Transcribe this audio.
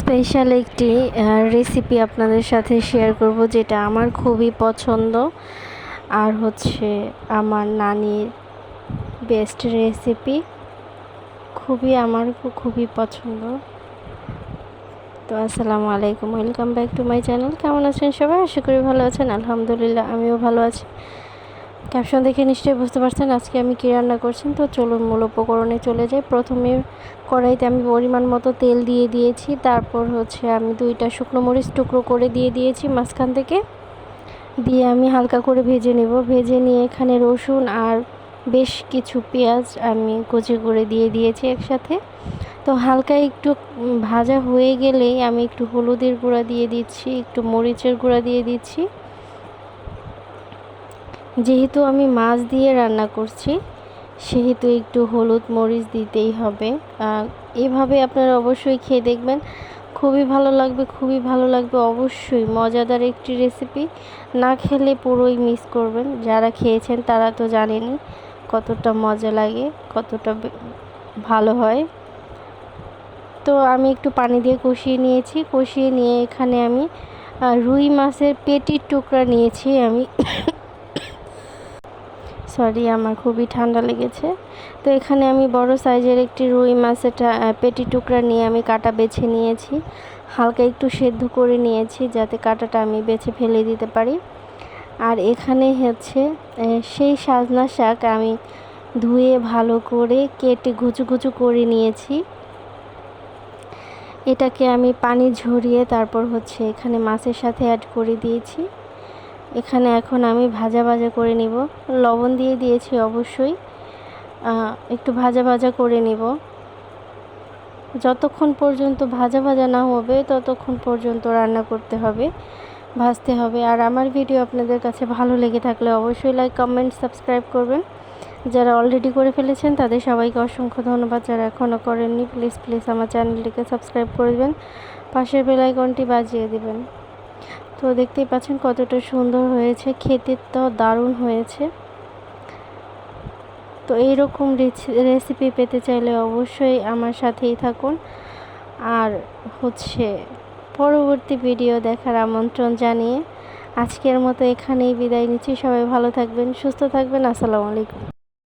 Special একটি recipe আপনাদের সাথে শেয়ার করব, যেটা আমার খুবই পছন্দ। আর হচ্ছে আমার নানির বেস্ট রেসিপি খুবই আমার খুবই পছন্দ। তো আসসালামু আলাইকুম welcome back to my channel কেমন আছেন সবাই? আশা করি ভালো আছেন। আলহামদুলিল্লাহ, আমিও ভালো আছি। ক্যাপশন দেখে নিশ্চয়ই বুঝতে পারছেন আজকে আমি কী রান্না করছেন তো চলুন মূল উপকরণে চলে যাই। প্রথমে কড়াইতে আমি পরিমাণ মতো তেল দিয়ে দিয়েছি। তারপর হচ্ছে আমি দুইটা শুকনো মরিচ টুকরো করে দিয়ে দিয়েছি মাঝখান থেকে। দিয়ে আমি হালকা করে ভেজে নেব। ভেজে নিয়ে এখানে রসুন আর বেশ কিছু পেঁয়াজ আমি কুচি করে দিয়ে দিয়েছি একসাথে। তো হালকা একটু ভাজা হয়ে গেলেই আমি একটু হলুদের গুঁড়া দিয়ে দিচ্ছি, একটু মরিচের গুঁড়া দিয়ে দিচ্ছি। যেহেতু আমি মাছ দিয়ে রান্না করছি, সেহেতু একটু হলুদ মরিচ দিতেই হবে। এভাবে আপনারা অবশ্যই খেয়ে দেখবেন। খুবই ভালো লাগবে, খুবই ভালো লাগবে। অবশ্যই মজাদার একটি রেসিপি না খেলে পুরোই মিস করবেন। যারা খেয়েছেন তারা তো জানেনই কতটা মজা লাগে, কতটা ভালো হয়। তো আমি একটু পানি দিয়ে কষিয়ে নিয়েছি। কষিয়ে নিয়ে এখানে আমি রুই মাছের পেটির টুকরা নিয়েছি আমি। সরি, আমার খুবই ঠান্ডা লেগেছে। তো এখানে আমি বড় সাইজের একটি রুই মাছের পেটি টুকরা নিয়ে আমি কাটা বেছে নিয়েছি। হালকা একটু সেদ্ধ করে নিয়েছি যাতে কাটাটা আমি বেছে ফেলে দিতে পারি। আর এখানে হচ্ছে সেই সাজনা শাক আমি ধুয়ে ভালো করে কেটে কুচু কুচু করে নিয়েছি। এটাকে আমি পানি ঝরিয়ে তারপর হচ্ছে এখানে মাছের সাথে অ্যাড করে দিয়েছি। এখানে এখন আমি ভাজা ভাজা করে নিব। লবণ দিয়ে দিয়েছি অবশ্যই। একটু ভাজা ভাজা করে নিব। যতক্ষণ পর্যন্ত ভাজা ভাজা না হবে, ততক্ষণ পর্যন্ত রান্না করতে হবে, ভাজতে হবে। আর আমার ভিডিও আপনাদের কাছে ভালো লেগে থাকলে অবশ্যই লাইক কমেন্ট সাবস্ক্রাইব করবেন। যারা অলরেডি করে ফেলেছেন, তাদের সবাইকে অসংখ্য ধন্যবাদ। যারা এখনও করেননি প্লিজ প্লিজ আমার চ্যানেলটিকে সাবস্ক্রাইব করে দেবেন। পাশের বেল আইকনটি বাজিয়ে দিবেন। তো দেখতেই পাচ্ছেন কতটা সুন্দর হয়েছে, খেতে তো দারুণ হয়েছে। তো এইরকম রেসিপি পেতে চাইলে অবশ্যই আমার সাথেই থাকুন। আর হচ্ছে পরবর্তী ভিডিও দেখার আমন্ত্রণ জানিয়ে আজকের মতো এখানেই বিদায় নিচ্ছি। সবাই ভালো থাকবেন, সুস্থ থাকবেন। আসসালামু আলাইকুম।